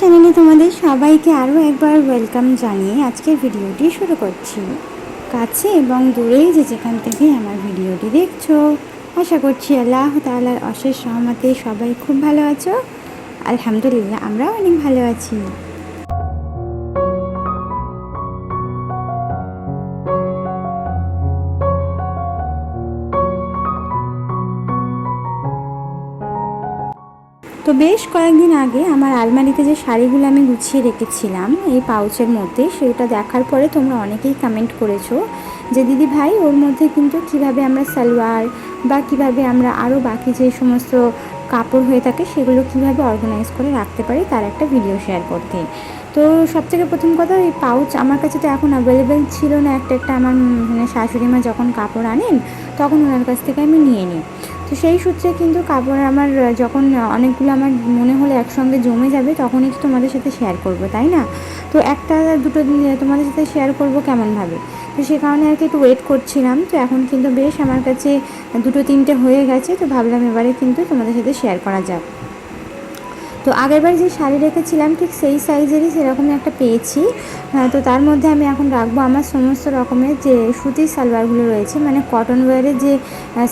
চ্যানেলে তোমাদের সবাইকে আরও একবার ওয়েলকাম জানিয়ে আজকের ভিডিওটি শুরু করছি। কাছে এবং দূরেই যে যেখান থেকে আমার ভিডিওটি দেখছ, আশা করছি আল্লাহ তাআলার অশেষ সহমতে সবাই খুব ভালো আছো। আলহামদুলিল্লাহ, আমরাও অনেক ভালো আছি। বেশ কয়েকদিন আগে আমার আলমারিতে যে শাড়িগুলো আমি গুছিয়ে রেখেছিলাম, এই পাউচের মধ্যে, সেটা দেখার পরে তোমরা অনেকেই কমেন্ট করেছ যে, দিদি ভাই, ওর মধ্যে কিন্তু কীভাবে আমরা সালোয়ার বা কীভাবে আমরা আরও বাকি যে সমস্ত কাপড় হয়ে থাকে, সেগুলো কীভাবে অর্গানাইজ করে রাখতে পারি, তার একটা ভিডিও শেয়ার করতে। তো সবথেকে প্রথম কথা, এই পাউচ আমার কাছে তো এখন অ্যাভেলেবেল ছিল না, একটা একটা আমার মানে শাশুড়ি মা যখন কাপড় আনেন, তখন ওনার কাছ থেকে আমি নিয়ে নিই। তো সেই সূত্রে কিন্তু কাপড় আমার যখন অনেকগুলো আমার মনে হলো একসঙ্গে জমে যাবে, তখনই তো তোমাদের সাথে শেয়ার করব, তাই না? তো একটা দুটো দিন তোমাদের সাথে শেয়ার করব কেমনভাবে? তো সে কারণে আর কি একটু ওয়েট করছিলাম, তো এখন কিন্তু বেশ আমার কাছে দুটো তিনটে হয়ে গেছে, তো ভাবলাম এবারে কিন্তু তোমাদের সাথে শেয়ার করা যাক। তো আগেরবার যে শাড়ি রেখেছিলাম, ঠিক সেই সাইজেরই সেরকমই একটা পেয়েছি। তো তার মধ্যে আমি এখন রাখব আমার সমস্ত রকমের যে সুতির সালোয়ারগুলো রয়েছে মানে কটন ওয়ারের যে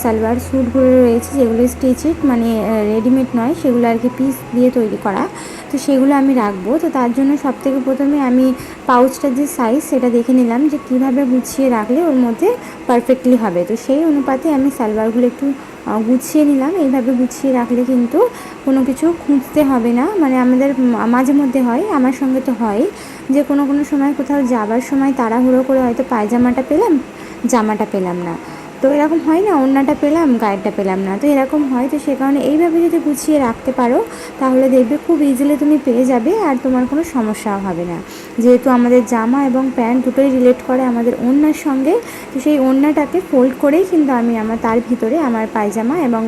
সালোয়ার স্যুটগুলো রয়েছে, যেগুলো স্টিচেড মানে রেডিমেড নয়, সেগুলো আর কি পিস দিয়ে তৈরি করা। তো সেগুলো আমি রাখব। তো তার জন্য সব থেকে প্রথমে আমি পাউচটার যে সাইজ সেটা দেখে নিলাম যে কীভাবে গুছিয়ে রাখলে ওর মধ্যে পারফেক্টলি হবে। তো সেই অনুপাতে আমি সালোয়ারগুলো একটু গুছিয়ে নিলাম। এইভাবে গুছিয়ে রাখলে কিন্তু কোনো কিছু খুঁজতে হবে না। মানে আমাদের মাঝে মধ্যে হয়, আমার সঙ্গে তো হয়, যে কোনো কোনো সময় কোথাও যাবার সময় তাড়াহুড়ো করে হয়তো পায়জামাটা পেলাম, জামাটা পেলাম না। তো এরকম হয় না, ওড়নাটা পেলাম, গায়েরটা পেলাম না। তো এরকম হয়, তো সে কারণে এইভাবে যদি গুছিয়ে রাখতে পারো, তাহলে দেখবে খুব ইজিলি তুমি পেয়ে যাবে আর তোমার কোনো সমস্যাও হবে না। যেহেতু আমাদের জামা এবং প্যান্ট দুটোই রিলেট করে আমাদের ওড়নার সঙ্গে, তো সেই ওড়নাটাকে ফোল্ড করেই কিন্তু আমি আমার, তার ভিতরে আমার পায়জামা এবং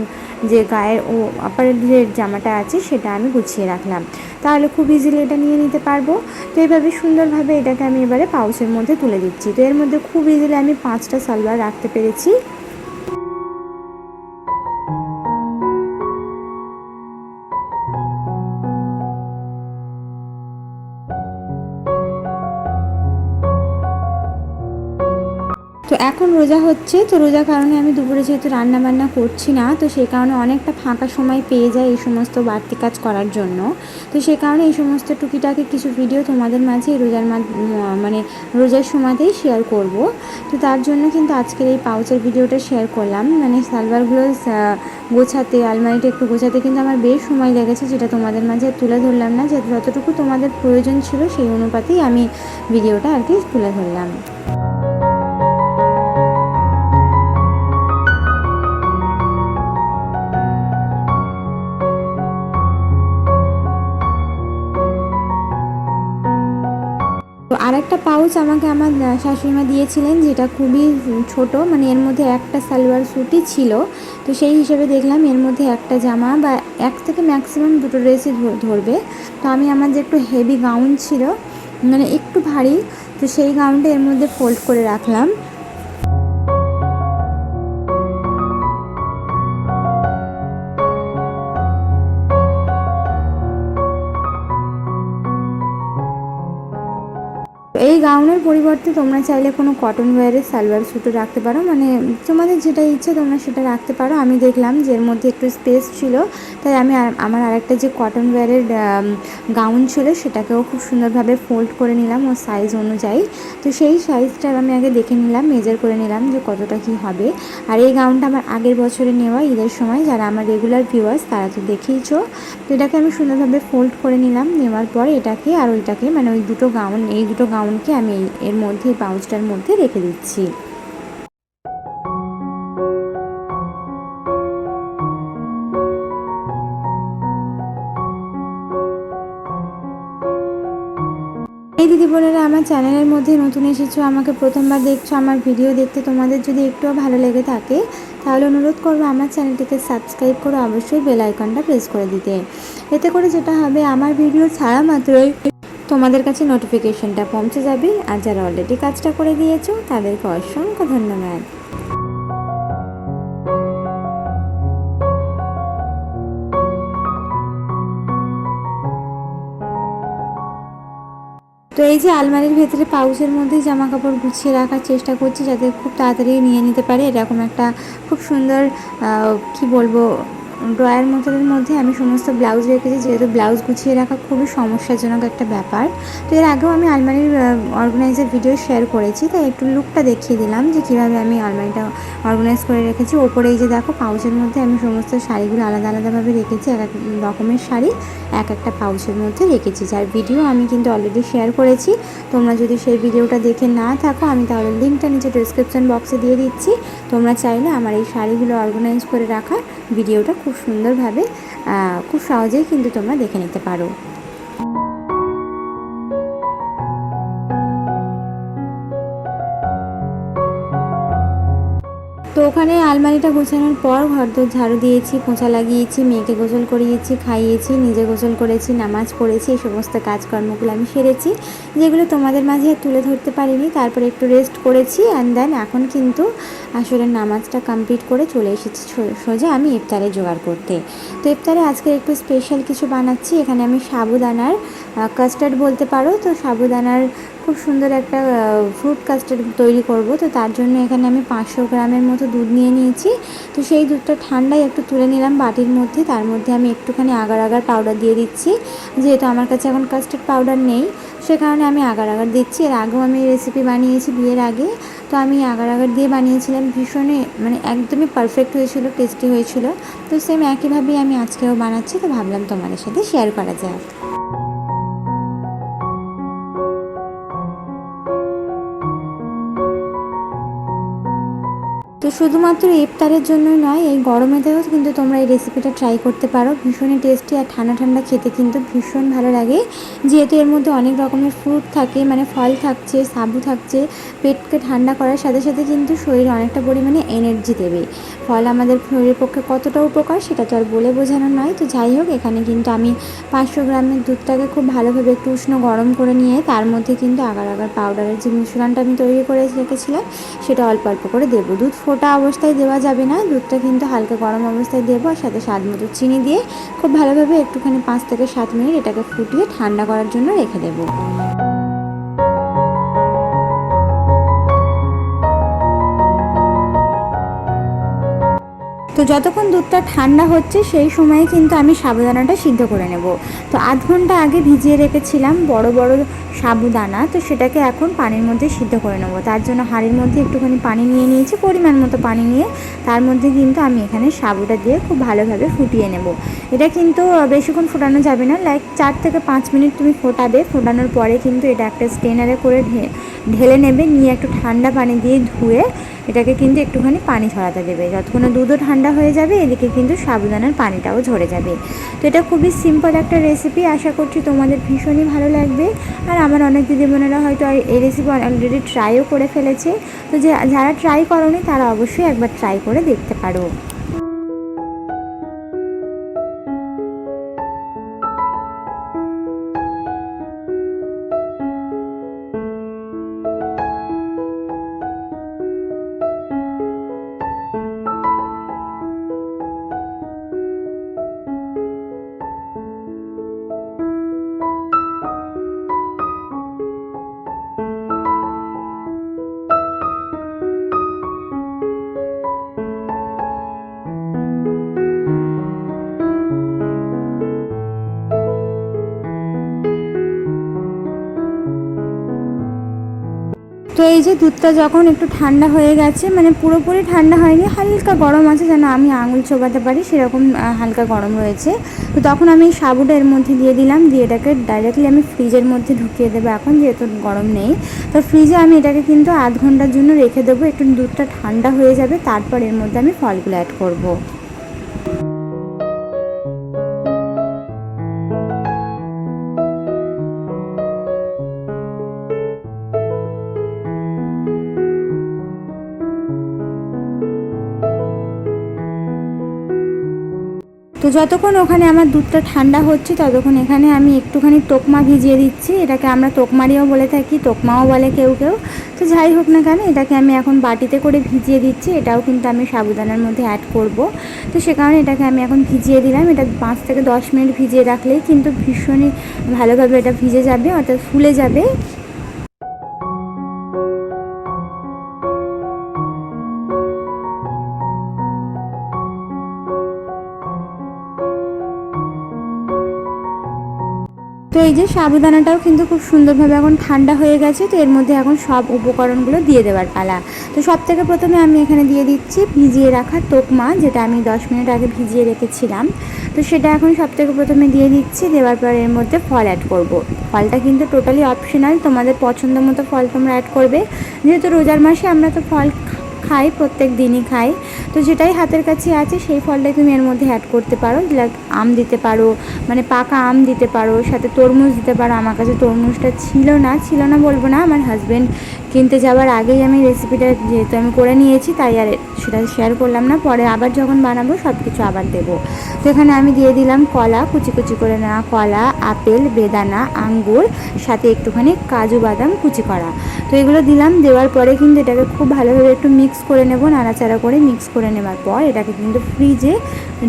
যে গায়ের ও আপারের যে জামাটা আছে সেটা আমি গুছিয়ে রাখলাম। তাহলে খুব ইজিলি এটা নিয়ে নিতে পারব। তো এইভাবে সুন্দরভাবে এটাকে আমি এবারে পাউচের মধ্যে তুলে দিচ্ছি। তো এর মধ্যে খুব ইজিলি আমি পাঁচটা সালোয়ার রাখতে পেরেছি। এখন রোজা হচ্ছে, তো রোজার কারণে আমি দুপুরে যেহেতু রান্না বান্না করছি না, তো সেই কারণে অনেকটা ফাঁকা সময় পেয়ে যায় এই সমস্ত বাড়তি কাজ করার জন্য। তো সেই কারণে এই সমস্ত টুকিটাকি কিছু ভিডিও তোমাদের মাঝে রোজার মানে রোজার সময়তেই শেয়ার করব। তো তার জন্য কিন্তু আজকের এই পাউচের ভিডিওটা শেয়ার করলাম। মানে সালভারগুলো গোছাতে, আলমারিটা একটু গোছাতে কিন্তু আমার বেশ সময় লেগেছে, যেটা তোমাদের মাঝে তুলে ধরলাম না। যে যতটুকু তোমাদের প্রয়োজন ছিল সেই অনুপাতেই আমি ভিডিওটা আর কি তুলে ধরলাম। পাউচ আমাকে আমার শাশুড়িমা দিয়েছিলেন, যেটা খুবই ছোট মানে এর মধ্যে একটা সালোয়ার স্যুটই ছিল। তো সেই হিসেবে দেখলাম এর মধ্যে একটা জামা বা এক থেকে ম্যাক্সিমাম দুটো ড্রেসই ধর- ধরবে। তো আমি আমার যে একটু হেভি গাউন ছিল মানে একটু ভারী, তো সেই গাউনটা এর মধ্যে ফোল্ড করে রাখলাম। এই গাউনের পরিবর্তে তোমরা চাইলে কোনো কটন ওয়্যারের সালোয়ার স্যুটও রাখতে পারো। মানে তোমাদের যেটা ইচ্ছে তোমরা সেটা রাখতে পারো। আমি দেখলাম যে এর মধ্যে একটু স্পেস ছিল, তাই আমি আমার আরেকটা যে কটন ওয়্যারের গাউন ছিল সেটাকেও খুব সুন্দরভাবে ফোল্ড করে নিলাম ও সাইজ অনুযায়ী। তো সেই সাইজটা আমি আগে দেখে নিলাম মেজার করে নিলাম যে কতটা কি হবে। আর এই গাউনটা আমার আগের বছরে নেওয়া ঈদের সময়, যারা আমার রেগুলার ভিউয়ার্স তারা তো দেখেইছো। তো এটাকে আমি সুন্দরভাবে ফোল্ড করে নিলাম, নেওয়ার পর এটাকে আর ওইটাকে মানে ওই দুটো গাউন এই দুটো গাউনকে আমি এর মধ্যে পাউচটার মধ্যে রেখে দিচ্ছি। এই দিদি বোনেরা, আমার চ্যানেলের মধ্যে নতুন এসেছ, আমাকে প্রথমবার দেখছ, আমার ভিডিও দেখতে তোমাদের যদি একটুও ভালো লেগে থাকে, তাহলে অনুরোধ করব আমার চ্যানেলটিকে সাবস্ক্রাইব করে অবশ্যই বেল আইকনটা প্রেস করে দিতে। এতে করে যেটা হবে, আমার ভিডিও ছাড়া মাত্রই তোমাদের কাছে নোটিফিকেশনটা পৌঁছে যাবে। আর যারা অলরেডি কাজটা করে দিয়েছ, তাদেরকে অসংখ্য ধন্যবাদ। তো এই যে আলমারির ভেতরে পাউচের মধ্যে জামা কাপড় গুছিয়ে রাখার চেষ্টা করছি, যাতে খুব তাড়াতাড়ি নিয়ে নিতে পারে। এরকম একটা খুব সুন্দর কি বলব ড্রয়ার মতনের মধ্যে আমি সমস্ত ব্লাউজ রেখেছি, যেহেতু ব্লাউজ গুছিয়ে রাখা খুবই সমস্যাজনক একটা ব্যাপার। তো এর আগেও আমি আলমারির অর্গানাইজার ভিডিও শেয়ার করেছি, তাই একটু লুকটা দেখিয়ে দিলাম যে কীভাবে আমি আলমারিটা অর্গানাইজ করে রেখেছি। ওপরে এই যে দেখো পাউচের মধ্যে আমি সমস্ত শাড়িগুলো আলাদা আলাদাভাবে রেখেছি, এক এক রকমের শাড়ি, এক একটা পাউচের মধ্যে রেখেছি। যার ভিডিও আমি কিন্তু অলরেডি শেয়ার করেছি, তোমরা যদি সেই ভিডিওটা দেখে না থাকো, আমি তাহলে লিঙ্কটা নিচে ডিসক্রিপশন বক্সে দিয়ে দিচ্ছি। তোমরা চাইলে আমার এই শাড়িগুলো অর্গানাইজ করে রাখার ভিডিওটা খুব সুন্দরভাবে খুব সহজেই কিন্তু তোমরা দেখে নিতে পারো। ওখানে আলমারিটা গোছানোর পর ঘরদোর ঝাড়ু দিয়েছি, পোঁছা লাগিয়েছি, মেয়েকে গোসল করিয়েছি, খাইয়েছি, নিজে গোসল করেছি, নামাজ পড়েছি, এই সমস্ত কাজকর্মগুলো আমি সেরেছি, যেগুলো তোমাদের মাঝে তুলে ধরতে পারিনি। তারপরে একটু রেস্ট করেছি অ্যান্ড দেন এখন কিন্তু আসলে নামাজটা কমপ্লিট করে চলে এসেছি সোজা আমি ইফতারে জোগাড় করতে। তো ইফতারে আজকে একটু স্পেশাল কিছু বানাচ্ছি। এখানে আমি সাবুদানার কাস্টার্ড বলতে পারো, তো সাবুদানার খুব সুন্দর একটা ফ্রুট কাস্টার্ড তৈরি করব। তো তার জন্য এখানে আমি পাঁচশো গ্রামের মতো দুধ নিয়ে নিয়েছি। তো সেই দুধটা ঠান্ডায় একটু তুলে নিলাম বাটির মধ্যে। তার মধ্যে আমি একটুখানি আগার আগার পাউডার দিয়ে দিচ্ছি। যেহেতু আমার কাছে এখন কাস্টার্ড পাউডার নেই, সে কারণে আমি আগার আগার দিচ্ছি। এর আগেও আমি রেসিপি বানিয়েছি বিয়ের আগে। তো আমি আগার আগার দিয়ে বানিয়েছিলাম, ভীষণই মানে একদমই পারফেক্ট হয়েছিল টেস্টি হয়েছিল। তো সেম একইভাবেই আমি আজকেও বানাচ্ছি। তো ভাবলাম তোমাদের সাথে শেয়ার করা যায় তো শুধুমাত্র ইফতারের জন্যই নয়, এই গরমেতেও কিন্তু তোমরা এই রেসিপিটা ট্রাই করতে পারো। ভীষণই টেস্টি আর ঠান্ডা ঠান্ডা খেতে কিন্তু ভীষণ ভালো লাগে। যেহেতু এর মধ্যে অনেক রকমের ফ্রুট থাকে মানে ফল থাকছে, সাবু থাকছে, পেটকে ঠান্ডা করার সাথে সাথে কিন্তু শরীরে অনেকটা পরিমাণে এনার্জি দেবে। ফল আমাদের শরীরের পক্ষে কতটা উপকার সেটা তো আর বলে বোঝানো নয়। তো যাই হোক, এখানে কিন্তু আমি পাঁচশো গ্রামের দুধটাকে খুব ভালোভাবে একটু উষ্ণ গরম করে নিয়ে, তার মধ্যে কিন্তু আগার আগার পাউডারের যে মিশ্রণটা আমি তৈরি করে রেখেছিলাম, সেটা অল্প অল্প করে দেবো। দুধ অবস্থায় দেওয়া যাবে না। দুধটা কিন্তু হালকা গরম অবস্থায় দেবো আর সাথে স্বাদ মতো চিনি দিয়ে খুব ভালোভাবে একটুখানি পাঁচ থেকে সাত মিনিট এটাকে ফুটিয়ে ঠান্ডা করার জন্য রেখে দেবো। যতক্ষণ দুধটা ঠান্ডা হচ্ছে, সেই সময়ে কিন্তু আমি সাবুদানাটা সিদ্ধ করে নেব। তো আধ ঘণ্টা আগে ভিজিয়ে রেখেছিলাম বড় বড় সাবুদানা, তো সেটাকে এখন পানির মধ্যে সিদ্ধ করে নেব। তার জন্য হাঁড়ির মধ্যে একটুখানি পানি নিয়ে নিয়েছি, পরিমাণ মতো পানি নিয়ে। তার মধ্যে কিন্তু আমি এখানে সাবুটা দিয়ে খুব ভালোভাবে ফুটিয়ে নেব। এটা কিন্তু বেশিক্ষণ ফোটানো যাবে না, লাইক চার থেকে পাঁচ মিনিট তুমি ফোটাবে। ফোটানোর পরে কিন্তু এটা একটা স্টেনারে করে ঢেলে নেবে, নিয়ে একটু ঠান্ডা পানি দিয়ে ধুয়ে এটাকে কিন্তু একটুখানি পানি ছড়াতে দেবে। যতক্ষণ দুধও ঠান্ডা হয়ে যাবে, এদিকে কিন্তু সাবুদানার পানিটাও ঝরে যাবে। তো এটা খুবই সিম্পল একটা রেসিপি আশা করছি তোমাদের ভীষণই ভালো লাগবে। আর আমার অনেক দিদিবোনেরা হয়তো এই রেসিপি অলরেডি ট্রাইও করে ফেলেছে। তো যে, যারা ট্রাই করনি, তারা অবশ্যই একবার ট্রাই করে দেখতে পারো। তো এই যে দুধটা যখন একটু ঠান্ডা হয়ে গেছে মানে পুরোপুরি ঠান্ডা হয়নি, হালকা গরম আছে যেন আমি আঙুল চোবাতে পারি, সেরকম হালকা গরম রয়েছে। তো তখন আমি সাবুটা এর মধ্যে দিয়ে দিলাম, দিয়ে এটাকে ডাইরেক্টলি আমি ফ্রিজের মধ্যে ঢুকিয়ে দেবো এখন, যেহেতু গরম নেই। তো ফ্রিজে আমি এটাকে কিন্তু আধ ঘণ্টার জন্য রেখে দেবো, একটু দুধটা ঠান্ডা হয়ে যাবে, তারপর এর মধ্যে আমি ফলগুলো অ্যাড করব। যতক্ষণ ওখানে আমার দুধটা ঠান্ডা হচ্ছে, ততক্ষণ এখানে আমি একটুখানি তোকমা ভিজিয়ে দিচ্ছি। এটাকে আমরা তোকমারিও বলে থাকি, তোকমাও বলে কেউ কেউ। তো যাই হোক না কেন, এটাকে আমি এখন বাটিতে করে ভিজিয়ে দিচ্ছি। এটাও কিন্তু আমি সাবুদানার মধ্যে অ্যাড করব। তো সে কারণে এটাকে আমি এখন ভিজিয়ে দিলাম। এটা পাঁচ থেকে দশ মিনিট ভিজিয়ে রাখলেই কিন্তু ভীষণই ভালোভাবে এটা ভিজে যাবে, অর্থাৎ ফুলে যাবে। এই যে সাবুদানাটাও কিন্তু খুব সুন্দরভাবে এখন ঠান্ডা হয়ে গেছে, তো এর মধ্যে এখন সব উপকরণগুলো দিয়ে দেওয়ার পালা। তো সব থেকে প্রথমে আমি এখানে দিয়ে দিচ্ছি ভিজিয়ে রাখা তোকমা, যেটা আমি দশ মিনিট আগে ভিজিয়ে রেখেছিলাম। তো সেটা এখন সব থেকে প্রথমে দিয়ে দিচ্ছি, দেওয়ার পর এর মধ্যে ফল অ্যাড করব। ফলটা কিন্তু টোটালি অপশনাল তোমাদের পছন্দ মতো ফল তোমরা অ্যাড করবে। যেহেতু রোজার মাসে আমরা তো ফল খাই, প্রত্যেক দিনই খাই। তো যেটাই হাতের কাছে আছে, সেই ফলটাই তুমি এর মধ্যে অ্যাড করতে পারো। লাইক আম দিতে পারো মানে পাকা আম দিতে পারো, সাথে তরমুজ দিতে পারো। আমার কাছে তরমুজটা ছিল না ছিল না বলব না, আমার হাজব্যান্ড কিনতে যাওয়ার আগেই আমি রেসিপিটা যেহেতু আমি করে নিয়েছি, তাই আর সেটা শেয়ার করলাম না। পরে আবার যখন বানাবো সব কিছু আবার দেবো। তো এখানে আমি দিয়ে দিলাম কলা, কুচি কুচি করে নেওয়া কলা, আপেল, বেদানা, আঙ্গুর, সাথে একটুখানি কাজু বাদাম কুচি করা। তো এগুলো দিলাম, দেওয়ার পরে কিন্তু এটাকে খুব ভালোভাবে একটু মিক্স করে নেব, নাড়াচাড়া করে মিক্স করে নেওয়ার পর এটাকে কিন্তু ফ্রিজে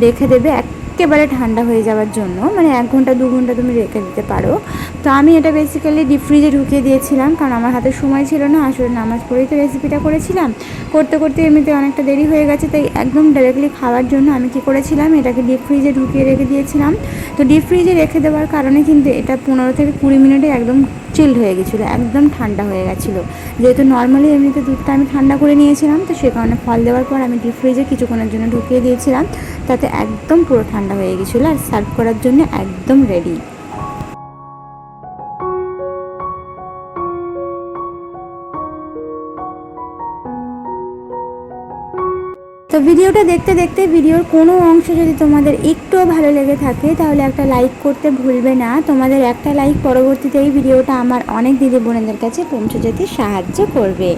রেখে দেবে এক একেবারে ঠান্ডা হয়ে যাওয়ার জন্য। মানে এক ঘণ্টা, দু ঘণ্টা তুমি রেখে দিতে পারো। তো আমি এটা বেসিক্যালি ডিপ ফ্রিজে ঢুকিয়ে দিয়েছিলাম, কারণ আমার হাতে সময় ছিল না, আসলে নামাজ পড়েই তো রেসিপিটা করেছিলাম। করতে করতে এমনিতে অনেকটা দেরি হয়ে গেছে, তাই একদম ডাইরেক্টলি খাওয়ার জন্য আমি কি করেছিলাম, এটাকে ডিপ ফ্রিজে ঢুকিয়ে রেখে দিয়েছিলাম। তো ডিপ ফ্রিজে রেখে দেওয়ার কারণে কিন্তু এটা পনেরো থেকে কুড়ি মিনিটে একদম চিল্ড হয়ে গেছিল, একদম ঠান্ডা হয়ে গেছিল। যেহেতু নর্মালি এমনিতে দুধটা আমি ঠান্ডা করে নিয়েছিলাম, তো সে কারণে ফল দেওয়ার পর আমি ডিপ ফ্রিজে কিছুক্ষণের জন্য ঢুকিয়ে দিয়েছিলাম, তাতে একদম পুরো ঠান্ডা হয়ে গেছিল আর সার্ভ করার জন্য একদম রেডি তো ভিডিওটা দেখতে দেখতে ভিডিওর কোনো অংশ যদি তোমাদের একটুও ভালো লেগে থাকে, তাহলে একটা লাইক করতে ভুলবে না। তোমাদের একটা লাইক পরবর্তীতে এই ভিডিওটা আমার অনেক দিদি বোনেদের কাছে পৌঁছে যেতে সাহায্য করবে।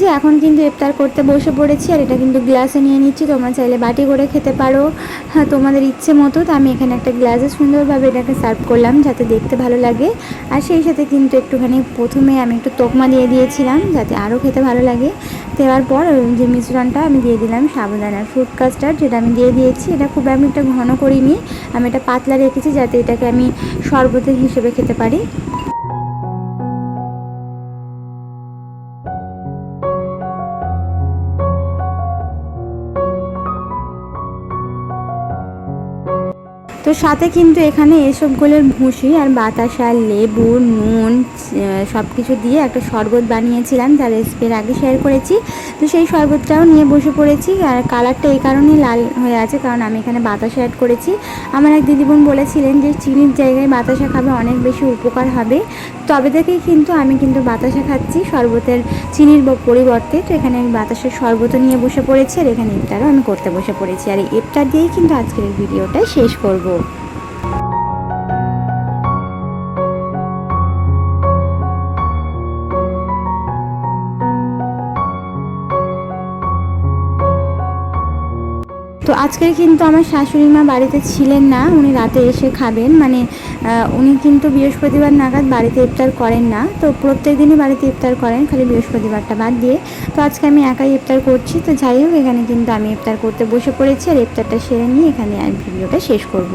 যে এখন কিন্তু ইফতার করতে বসে পড়েছি আর এটা কিন্তু গ্লাসে নিয়ে নিচ্ছি। তোমরা চাইলে বাটি করে খেতে পারো। হ্যাঁ তোমাদের ইচ্ছে মতো তো আমি এখানে একটা গ্লাসে সুন্দরভাবে এটাকে সার্ভ করলাম যাতে দেখতে ভালো লাগে। আর সেই সাথে কিন্তু একটুখানি প্রথমে আমি একটু তোকমা দিয়ে দিয়েছিলাম যাতে আরও খেতে ভালো লাগে। দেওয়ার পর যে মিশ্রণটা আমি দিয়ে দিলাম সাবুদানার ফ্রুট কাস্টার্ড যেটা আমি দিয়ে দিয়েছি, এটা খুব আমি একটা ঘন করিনি। আমি এটা পাতলা রেখেছি যাতে এটাকে আমি শরবতের হিসেবে খেতে পারি। তো সাথে কিন্তু এখানে এসবগুলোর ভুসি আর বাতাসা লেবু, নুন সব কিছু দিয়ে একটা শরবত বানিয়েছিলাম তার রেসিপির আগে শেয়ার করেছি। তো সেই শরবতটাও নিয়ে বসে পড়েছি আর কালারটা এই কারণেই লাল হয়ে আছে, কারণ আমি এখানে বাতাসা অ্যাড করেছি। আমার এক দিদিবোন বলেছিলেন যে চিনির জায়গায় বাতাসা খাবে অনেক বেশি উপকার হবে। তবে থেকেই কিন্তু আমি কিন্তু বাতাসা খাচ্ছি শরবতের চিনির পরিবর্তে। তো এখানে আমি বাতাসের শরবত নিয়ে বসে পড়েছি আর এখানে ইফতারও আমি করতে বসে পড়েছি। আর ইফতার দিয়েই কিন্তু আজকের ভিডিওটা শেষ করব। তো আজকে কিন্তু আমার শাশুড়ি মা বাড়িতে ছিলেন না, উনি রাতে এসে খাবেন। মানে উনি কিন্তু বৃহস্পতিবার নাগাদ বাড়িতে ইফতার করেন না। তো প্রত্যেক দিনই বাড়িতে ইফতার করেন, খালি বৃহস্পতিবারটা বাদ দিয়ে। তো আজকে আমি একাই ইফতার করছি। তো যাই হোক, এখানে কিন্তু আমি ইফতার করতে বসে পড়েছি। আর ইফতারটা সেরে নিয়ে এখানে আমি ভিডিওটা শেষ করব।